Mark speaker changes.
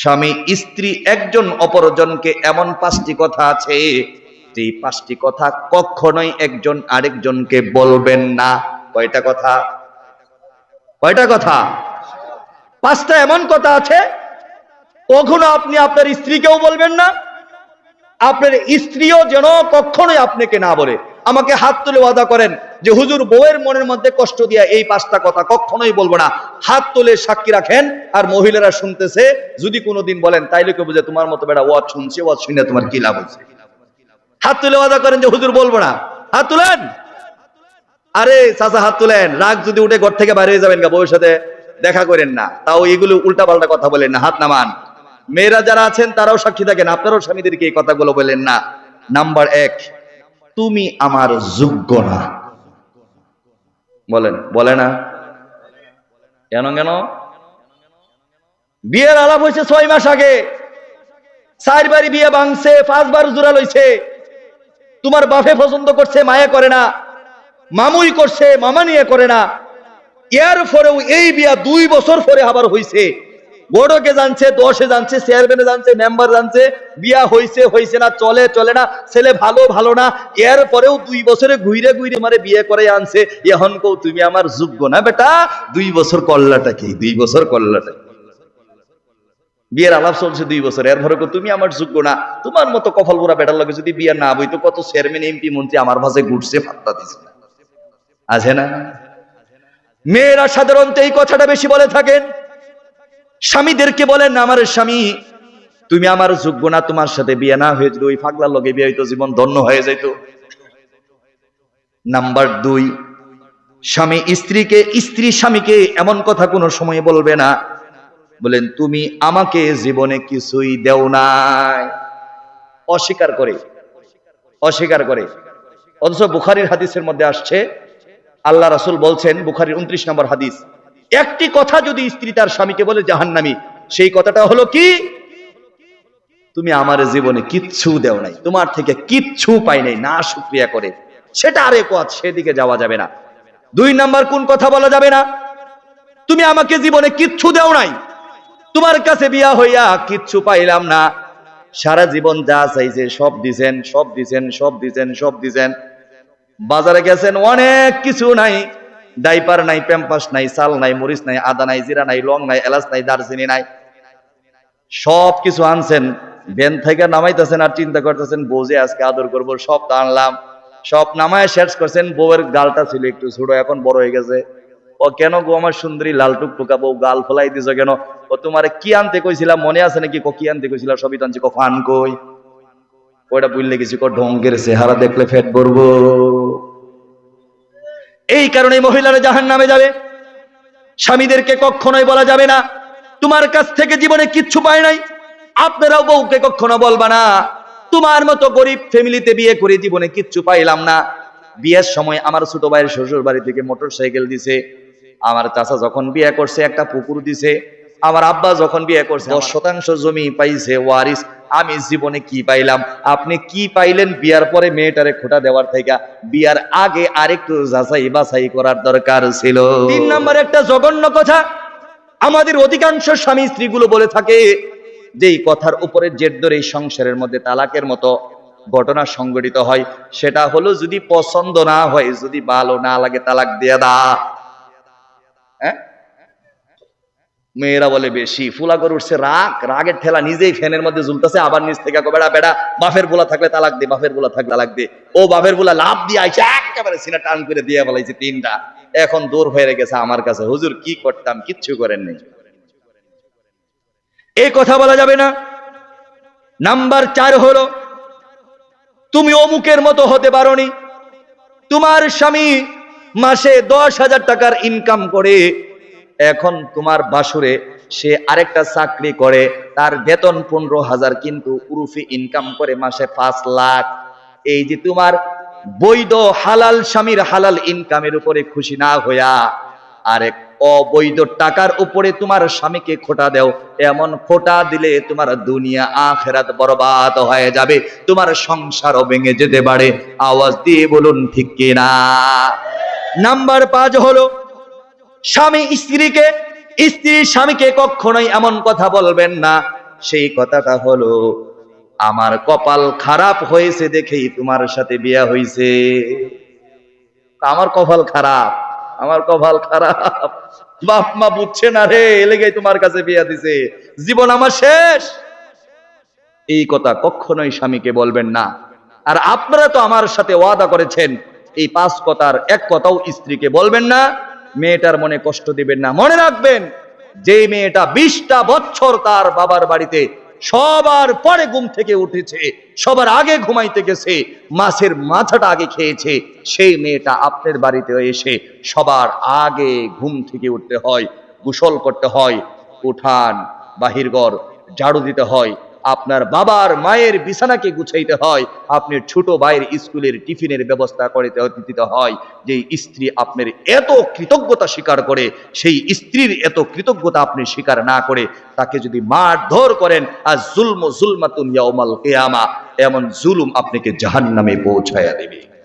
Speaker 1: স্বামী, স্ত্রী, একজন অপরজনকে এমন পাঁচটি কথা আছে এই পাঁচটি কথা কখনোই একজন আরেকজনকে বলবেন না। কয়টা কথা? কয়টা কথা? পাঁচটা এমন কথা আছে, কখনো আপনি আপনার স্ত্রীকেও বলবেন না, আপনার স্ত্রীও যেন কখনোই আপনাকে না বলে। আমাকে হাত তুলে ওয়াদা করেন যে, হুজুর, বউয়ের মনের মধ্যে কষ্ট দিয়া এই পাঁচটা কথা কখনোই বলব না। হাত তুলে সাক্ষী রাখেন আর মহিলারা শুনতেছে, যদি কোনোদিন বলেন, তাইলে কেউ বুঝে তোমার মতো বেড়া ওয়াজ শুনছে, ওয়াজ শুনে তোমার কি লাভ হচ্ছে হাত তুলে ওয়াদা করেন যে, হুজুর, বলব না। হাত তুলেন? আরে চাচা, হাত তুলেন। রাগ যদি উঠে ঘর থেকে বাইরে যাবেন গা, বউয়ের সাথে দেখা করেন না। তাও এগুলো উল্টা পাল্টা কথা বলেন না। হাত নামান। মেয়েরা যারা আছেন, তারাও সাক্ষী থাকেন। আপনারাও স্বামীদেরকে এই কথাগুলো বলেন না। নাম্বার এক। তুমি আমার যোগ্য না। বলেন, বলে না? কেন কেন? বিয়ের আলাপ হয়েছে ছয় মাস আগে। চারবারই বিয়ে ভাঙছে পাঁচবার জোড়া লইছে। তোমার বাপে পছন্দ করছে, মায়ে করে না। মামুই করছে, মামা নিয়ে করে না। এর পরেও এই বিয়া দুই বছর পরে আবার হইছে। বড়কে জানছে দশে জানছে চেয়ারম্যানে জানছে মেম্বার জানছে, বিয়া হইছে হইছে না, চলে চলে না, ছেলে ভালো ভালো না, এর পরেও দুই বছরে ঘুরে ঘুরে মারে বিয়ে করে আনছে, এখন কৌ তুমি আমার যোগ্য না বেটা, দুই বছর করলাটা কি, দুই বছর করলাটা কি? বিয়ের আলাপ চলছে দুই বছর, এর ভরে তুমি আমার যোগ্য না, তোমার মতো কপাল বুড়া বেটার লাগে যদি বিয়ে না বইতো, কত চেয়ারম্যান এমপি মন্ত্রী আমার ভাষায় ঘুরছে ফাত্তা দিছে আছে না মেয়েরা সাধারণত এই কথাটা বেশি বলে থাকেন স্বামীদেরকে বলেন, আমার স্বামী, তুমি আমার যোগ্য না, তোমার সাথে বিয়ে না হয়ে যদি ওই ফাগলার লগে বিয়ে হইতো, জীবন ধন্য হয়ে যেত। নাম্বার দুই, স্বামী স্ত্রীকে, স্ত্রী স্বামীকে এমন কথা কোনো সময় বলবে না। বলেন, তুমি আমাকে জীবনে কিছুই দেও নাই। অস্বীকার করে অস্বীকার করে। অথচ বুখারির হাদিসের মধ্যে আসছে, আল্লাহ রাসুল বলছেন, বুখারির উনত্রিশ নম্বর হাদিস একটি কথা যদি স্ত্রী তার স্বামীকে বলে জাহান্নামী, সেই কথাটা হলো কি? তুমি আমার জীবনে কিচ্ছু দেও নাই, তোমার থেকে কিচ্ছু পাই নাই, না শুক্রিয়া করে। সেটা আরে কথা সেদিকে যাওয়া যাবে না। দুই নাম্বার কোন কথা বলা যাবে না? তুমি আমাকে জীবনে কিচ্ছু দেও নাই, তোমার কাছে বিয়া হইয়া কিচ্ছু পাইলাম না। সারা জীবন যা চাইছে সব দিছেন সব দিছেন সব দিছেন সব দিছেন। বাজারে গেছেন, অনেক কিছু নাই। ডাইপার নাই, প্যাম্পাস নাই, চাল নাই, মরিচ নাই, আদা নাই, জিরা নাই, লং নাই, এলাচ নাই, দারচিনি নাই। সব কিছু আনছেন ভ্যান থেকে নামাইতেছেন আর চিন্তা করতেছেন বউজে আজকে আদর করব, সব তো আনলাম। সব নামায় শেষ করছেন, বউয়ের গালটা ছিল একটু ছোট এখন বড় হয়ে গেছে। ও কেন গো আমার সুন্দরী লাল টুকটুকা বউ, গাল ফলাই দিছ কেন? ও তোমার কি আনতে কইছিলাম মনে আছে নাকি? ক কি আনতে কইছিলাম সবই তো আনছি ক ফান কই? ওইটা বুঝলে গেছি ক ঢঙ্গের চেহারা দেখলে ফেট ভরবো। এই কারণে মহিলারা জাহান নামে যাবে। স্বামীদেরকে কখনোই বলা যাবে না, তোমার কাছ থেকে জীবনে কিচ্ছু পায় নাই। আপনারাও বউকে কখনো বলবা না, তোমার মতো গরিব ফ্যামিলিতে বিয়ে করে জীবনে কিচ্ছু পাইলাম না। বিয়ের সময় আমার ছোট ভাইয়ের শ্বশুর বাড়ি থেকে মোটর সাইকেল দিছে, আমার চাচা যখন বিয়ে করছে, একটা পুকুর দিছে আমার আব্বা যখন বিয়ে করছে দশ শতাংশ জমি পাইছে ওয়ারিস আমি জীবনে কি পাইলাম? আপনি কি পাইলেন বিয়ার পরে মেয়েটারে খোটা দেওয়ার থেকে? বিয়ার আগে আরেকটু যাচাই বাছাই করার দরকার ছিল। তিন নম্বর একটা জঘন্য কথা। আমাদের অধিকাংশ স্বামী স্ত্রীগুলো বলে থাকে যে কথার উপরে জেদ ধরে এই সংসারের মধ্যে তালাকের মতো ঘটনা সংঘটিত হয় সেটা হলো যদি পছন্দ না হয় যদি ভালো না লাগে তালাক দিয়ে দা মেয়েরা বলে বেশি। ফুলা করে উঠছে রাগ, রাগের ঠেলা নিজেই ফ্যানের মধ্যে ঝুলতেছে, আবার নিচ থেকে বেড়া বেড়া, বাফের বোলা থাকলে তালাক দে, বাফের বোলা থাকলে তালাক দে। ও বাফের বোলা লাভ দিয়ে আইছে একেবারে সিনা টান করে দিয়ে বলাইছে তিনটা। এখন দূর হয়ে গেছে আমার কাছে। হুজুর, কি করতাম? কিচ্ছু করেন নেই। এই কথা বলা যাবে না। নাম্বার চার হলো, তুমি অমুকের মতো হতে পারোনি। তোমার স্বামী মাসে দশ হাজার টাকার ইনকাম করে এখন তোমার বাসুরে সে আরেকটা চাকরি করে, তার বেতন পনেরো হাজার, কিন্তু উরুফি ইনকাম করে মাসে পাঁচ লাখ। এই যে তোমার বৈধ হালাল স্বামীর হালাল ইনকামের উপরে খুশি না হইয়া আরেক অবৈধ টাকার উপরে তোমার স্বামীকে খোটা দেও, এমন খোটা দিলে তোমার দুনিয়া আখেরাত বরবাদ হয়ে যাবে, তোমার সংসারও ভেঙে যেতে পারে। আওয়াজ দিয়ে বলুন, ঠিক কিনা? নাম্বার পাঁচ হলো স্বামী স্ত্রীকে, স্ত্রী স্বামীকে কখনোই এমন কথা বলবেন না। সেই কথাটা হলো, আমার কপাল খারাপ হয়েছে দেখেই তোমার সাথে বিয়া হয়েছে আমার কপাল খারাপ, আমার কপাল খারাপ। বাপ মা বুঝছে না রে এলেগে তোমার কাছে বিয়া দিছে। জীবন আমার শেষ। এই কথা কখনোই স্বামীকে বলবেন না। আর আপনারা তো আমার সাথে ওয়াদা করেছেন, এই পাঁচ কথার এক কথাও স্ত্রীকে বলবেন না। মেয়েটার মনে কষ্ট দিবেন না। মনে রাখবেন যে মেয়েটা বিশটা বছর তার বাবার বাড়িতে সবার পরে ঘুম থেকে উঠেছে, সবার আগে ঘুমাইতে গেছে, মাছের মাথাটা আগে খেয়েছে, সেই মেয়েটা আপনার বাড়িতে এসে সবার আগে ঘুম থেকে উঠতে হয়, গোসল করতে হয়, উঠান বাহিরঘর ঝাড়ু দিতে হয় আপনার বাবার মায়ের বিছানাকে গুছাইতে হয়। আপনি ছোট ভাইয়ের স্কুলের টিফিনের ব্যবস্থা করে দিতে হয়। যে স্ত্রী আপনার এত কৃতজ্ঞতা স্বীকার করে, সেই স্ত্রীর এত কৃতজ্ঞতা আপনি স্বীকার না করে, তাকে যদি মারধর করেন আর জুলম জুলমাতুন ইয়াউমাল কিয়ামা, এমন জুলুম আপনাকে জাহান্নামে পৌঁছায়া দেবে।